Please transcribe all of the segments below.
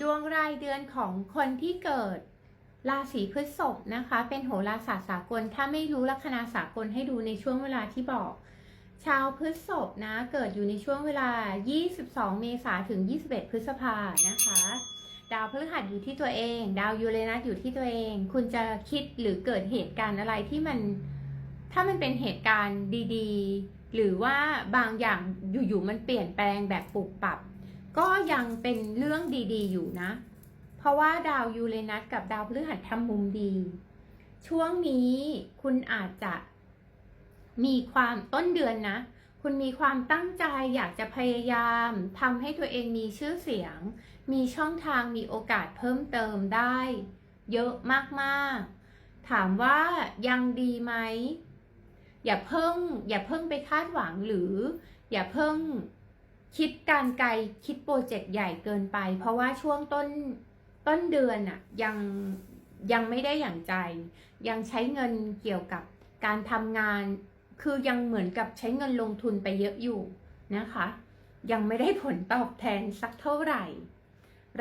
ดวงรายเดือนของคนที่เกิดราศีพฤษภนะคะ เป็นโหราศาสตร์สากล ถ้าไม่รู้ลัคนาสากลให้ดูในช่วงเวลาที่บอก ชาวพฤษภนะ เกิดอยู่ในช่วงเวลา 22 เมษาถึง 21 พฤษภานะคะ ดาวพฤหัสอยู่ที่ตัวเอง ดาวยูเรนัสอยู่ที่ตัวเอง คุณจะคิดหรือเกิดเหตุการณ์อะไรที่มัน ถ้ามันเป็นเหตุการณ์ดี ๆ หรือว่าบางอย่างอยู่ๆมันเปลี่ยนแปลงแบบปรับปรับ ก็ยังเป็นเรื่องดีๆ อยู่นะ เพราะว่าดาวยูเรนัสกับดาวพฤหัสทำมุมดี ช่วงนี้คุณอาจจะมีความต้นเดือนนะ คุณมีความตั้งใจอยากจะพยายามทำให้ตัวเองมีชื่อเสียง มีช่องทางมีโอกาสเพิ่มเติมได้ เยอะมากๆ ถามว่ายังดีไหมอย่าเพิ่ง อย่าเพิ่งไปคาดหวังหรือ อย่าเพิ่ง คิดการไกลคิดโปรเจกต์ใหญ่เกินไป เพราะว่าช่วงต้นต้นเดือนอะยังยังไม่ได้อย่างใจ ยังใช้เงินเกี่ยวกับการทำงาน คือยังเหมือนกับใช้เงินลงทุนไปเยอะอยู่นะคะ ยังไม่ได้ผลตอบแทนสักเท่าไหร่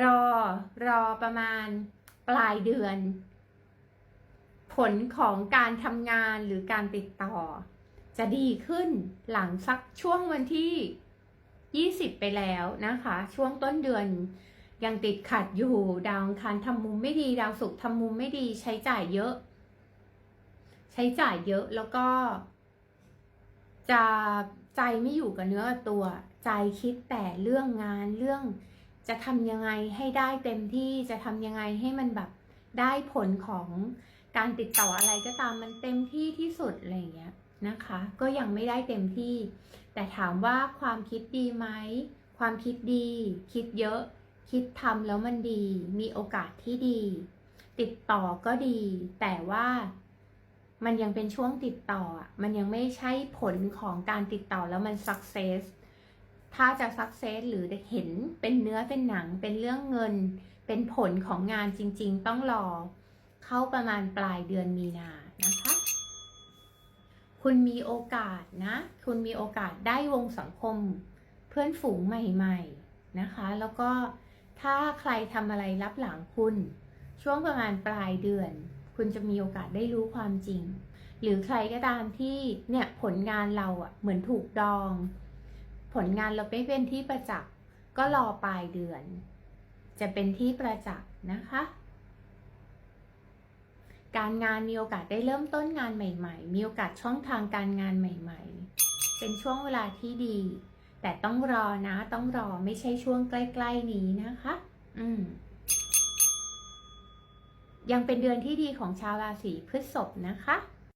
รอรอประมาณปลายเดือน ผลของการทำงานหรือการติดต่อ จะดีขึ้นหลังสักช่วงวันที่ 20 ไปแล้วนะคะ ช่วงต้นเดือนยังติดขัดอยู่ ดาวอังคารทำมุมไม่ดี ดาวศุกร์ทำมุมไม่ดี ใช้จ่ายเยอะ ใช้จ่ายเยอะแล้วก็ จะใจไม่อยู่กับเนื้อกับตัว ใจคิดแต่เรื่องงานเรื่อง จะทำยังไงให้ได้เต็มที่จะทำยังไงให้มันแบบได้ผลของการติดต่ออะไรก็ตามมันเต็มที่ที่สุดอะไรอย่างเงี้ย นะคะ ก็ยังไม่ได้เต็มที่ แต่ถามว่าความคิดดีไหม ความคิดดี คิดเยอะ คิดทำแล้วมันดี มีโอกาสที่ดี ติดต่อก็ดี แต่ว่ามันยังเป็นช่วงติดต่อ มันยังไม่ใช่ผลของการติดต่อแล้วมัน success ถ้าจะ success หรือเห็นเป็นเนื้อเป็นหนัง เป็นเรื่องเงิน เป็นผลของงานจริง ๆ ต้องรอ เข้าประมาณปลายเดือนมีนานะคะ คุณมีโอกาสนะ คุณมีโอกาสได้วงสังคมเพื่อนฝูงใหม่ๆนะคะ แล้วก็ถ้าใครทำอะไรรับหลังคุณ ช่วงประมาณปลายเดือน คุณจะมีโอกาสได้รู้ความจริง หรือใครก็ตามที่เนี่ยผลงานเราอะ่ะเหมือนถูกดอง ผลงานเราไม่เป็นที่ประจักษ์ก็รอปลายเดือน จะเป็นที่ประจักษ์นะคะ การงานมีโอกาสได้เริ่มต้นงานใหม่ ๆ มีโอกาสช่องทางการงานใหม่ ๆ เป็นช่วงเวลาที่ดี แต่ต้องรอนะ ต้องรอไม่ใช่ช่วงใกล้ ๆ นี้นะคะ อืม ยังเป็นเดือนที่ดีของชาวราศีพฤษภนะคะ